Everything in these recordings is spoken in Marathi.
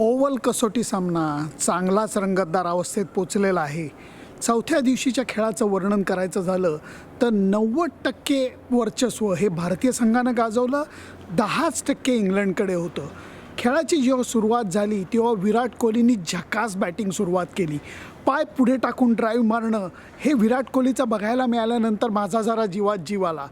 ओव्हल कसोटी सामना चांगलाच रंगतदार अवस्थेत पोचलेला आहे. चौथ्या दिवशीच्या खेळाचं वर्णन करायचं झालं तर नव्वद टक्के वर्चस्व हे भारतीय संघानं गाजवलं दहाच टक्के इंग्लंडकडे होतं. खेळाची जेव्हा सुरुवात झाली तेव्हा विराट कोहलीनी झकास बॅटिंग सुरुवात केली. पाय पुढे टाकून ड्राईव्ह मारणं हे विराट कोहलीचं बघायला मिळाल्यानंतर माझा जरा जीवात जीव आला.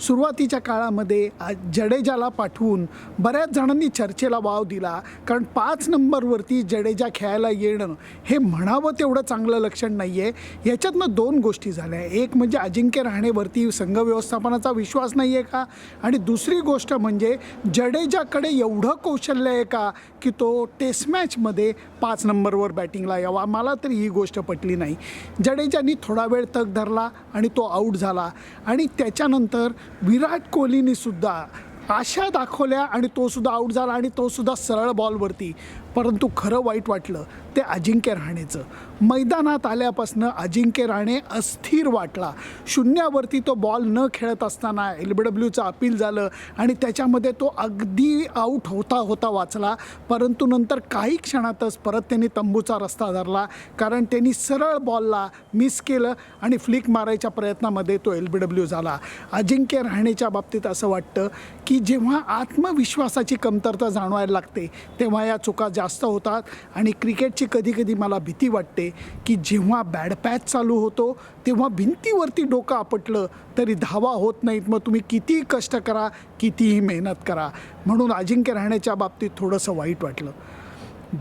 सुरुवातीच्या काळामध्ये जडेजाला पाठवून बऱ्याच जणांनी चर्चेला वाव दिला. कारण पाच नंबरवरती जडेजा खेळायला येणं हे म्हणावं तेवढं चांगलं लक्षण नाही आहे ह्याच्यातनं दोन गोष्टी झाल्या. एक म्हणजे अजिंक्य राहणेवरती संघ व्यवस्थापनाचा विश्वास नाही आहे का? आणि दुसरी गोष्ट म्हणजे जडेजाकडे एवढं कौशल्य आहे का की तो टेस्ट मॅचमध्ये पाच नंबरवर बॅटिंगला यावा? मला तरी ही गोष्ट पटली नाही. जडेजानी थोडा वेळ तग धरला आणि तो आऊट झाला. आणि त्याच्यानंतर विराट कोहलीने सुद्धा आशा दाखवल्या आणि तो सुद्धा आऊट झाला आणि तो सुद्धा सरळ बॉलवरती परंतु खरं वाईट वाटलं ते अजिंक्य राहणेचं मैदानात आल्यापासनं अजिंक्य राणे अस्थिर वाटला. शून्यावरती तो बॉल न खेळत असताना एल बी डब्ल्यूचं अपील झालं आणि त्याच्यामध्ये तो अगदी आऊट होता होता वाचला. परंतु नंतर काही क्षणातच परत त्यांनी तंबूचा रस्ता धरला. कारण त्यांनी सरळ बॉलला मिस केलं आणि फ्लिक मारायच्या प्रयत्नामध्ये तो एल बी डब्ल्यू झाला. अजिंक्य राहणेच्या बाबतीत असं वाटतं की जेव्हा आत्मविश्वासाची कमतरता जाणवायला लागते तेव्हा या चुका जास्त होतात. आणि क्रिकेटची कधी कधी मला भीती वाटते की जेव्हा बॅड पॅच चालू होतो तेव्हा भिंतीवरती डोकं आपटलं तरी धावा होत नाहीत. मग तुम्ही कितीही कष्ट करा कितीही मेहनत करा. म्हणून अजिंक्य राहण्याच्या बाबतीत थोडंसं वाईट वाटलं.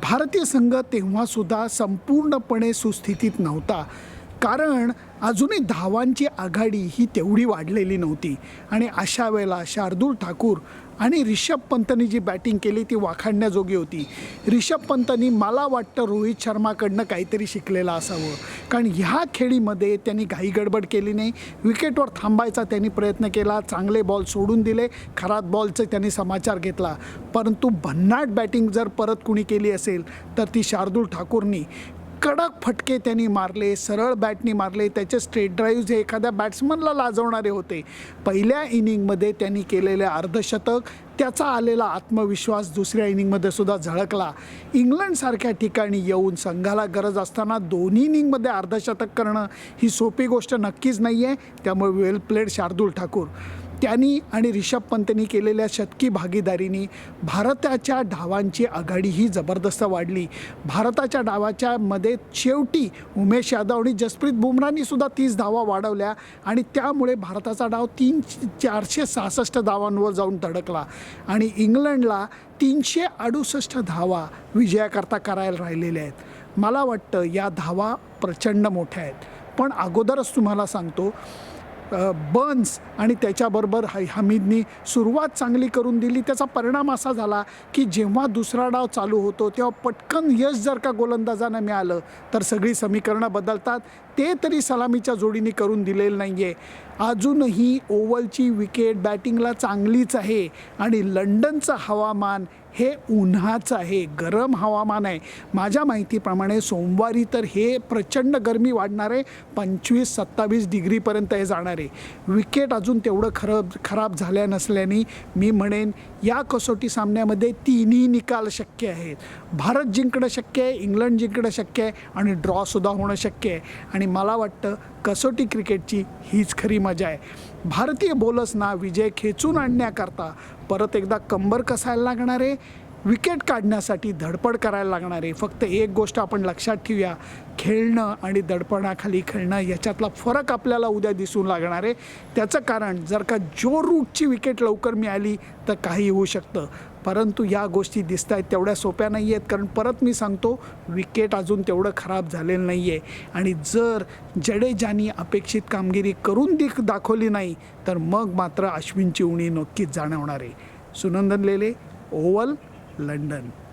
भारतीय संघ तेव्हासुद्धा संपूर्णपणे सुस्थितीत नव्हता. कारण अजूनही धावांची आघाडी ही तेवढी वाढलेली नव्हती. आणि अशा वेळेला शार्दूल ठाकूर आणि रिषभ पंतनी जी बॅटिंग केली ती वाखाणण्याजोगी होती. रिषभ पंतनी मला वाटतं रोहित शर्माकडनं काहीतरी शिकलेलं असावं. कारण ह्या खेळीमध्ये त्यांनी घाई गडबड केली नाही. विकेटवर थांबायचा त्यांनी प्रयत्न केला. चांगले बॉल सोडून दिले. खराब बॉलचे त्यांनी समाचार घेतला. परंतु भन्नाट बॅटिंग जर परत कुणी केली असेल तर ती शार्दूल ठाकूरनी. कडक फटके त्यांनी मारले सरळ बॅटनी मारले. त्याचे स्ट्रेट ड्राईव्ह हे एखाद्या बॅट्समनला लाजवणारे होते. पहिल्या इनिंगमध्ये त्यांनी केलेले अर्धशतक त्याचा आलेला आत्मविश्वास दुसऱ्या इनिंगमध्ये सुद्धा झळकला. इंग्लंडसारख्या ठिकाणी येऊन संघाला गरज असताना दोन्ही इनिंगमध्ये अर्धशतक करणं ही सोपी गोष्ट नक्कीच नाही आहे त्यामुळे वेल प्लेड शार्दूल ठाकूर. त्यांनी आणि रिषभ पंतनी केलेल्या शतकी भागीदारीने भारताच्या डावांची आघाडी ही जबरदस्त वाढली. भारताच्या डावाच्या मध्ये शेवटी उमेश यादव आणि जसप्रीत बुमराहनी सुद्धा तीस धावा वाढवल्या आणि त्यामुळे भारताचा डाव तीन चारशे सहासष्ट धावांवर जाऊन धडकला आणि इंग्लंडला तीनशे अडुसष्ट धावा विजयाकरता करायला राहिलेल्या आहेत. मला वाटतं या धावा प्रचंड मोठ्या आहेत. पण अगोदरच तुम्हाला सांगतो बन्स आणि त्याच्याबरोबर ह हमीदनी सुरुवात चांगली करून दिली. त्याचा परिणाम असा झाला की जेव्हा दुसरा डाव चालू होतो तेव्हा पटकन यश जर का गोलंदाजांना मिळालं तर सगळी समीकरणं बदलतात. ते तरी सलामीच्या जोडीने करून दिलेलं नाही आहे अजूनही ओव्हलची विकेट बॅटिंगला चांगलीच आहे आणि लंडनचं हवामान हे उन्हाचं आहे गरम हवामान आहे. माझ्या माहितीप्रमाणे सोमवारी तर हे प्रचंड गरमी वाढणार आहे पंचवीस सत्तावीस डिग्रीपर्यंत हे जाणार. आहे विकेट अजून तेवढं खराब खराब झाल्या नसल्याने मी म्हणेन या कसोटी सामन्यामध्ये तिन्ही निकाल शक्य आहेत. भारत जिंकणं शक्य आहे इंग्लंड जिंकणं शक्य आहे आणि ड्रॉसुद्धा होणं शक्य आहे. आणि मला वाटतं कसोटी क्रिकेटची हीच खरी मजा आहे. भारतीय बॉलर्सना विजय खेचून आणण्याकरता परत एकदा कंबर कसायला लागणार आहे? विकेट काढण्यासाठी धडपड करायला लागणार आहे. फक्त एक गोष्ट आपण लक्षात ठेवूया. खेळणं आणि दडपणाखाली खेळणं याच्यातला फरक आपल्याला उद्या दिसून लागणार आहे. त्याचं कारण जर का जो रूटची विकेट लवकर मिळाली तर काही होऊ शकतं. परंतु या गोष्टी दिसत आहेत तेवढ्या सोप्या नाही आहेत. कारण परत मी सांगतो विकेट अजून तेवढं खराब झालेलं नाही आहे आणि जर जडेजानी अपेक्षित कामगिरी करून दिख दाखवली नाही तर मग मात्र अश्विनची उणी नक्कीच जाणवणार आहे. Sunandan Lele Oval London.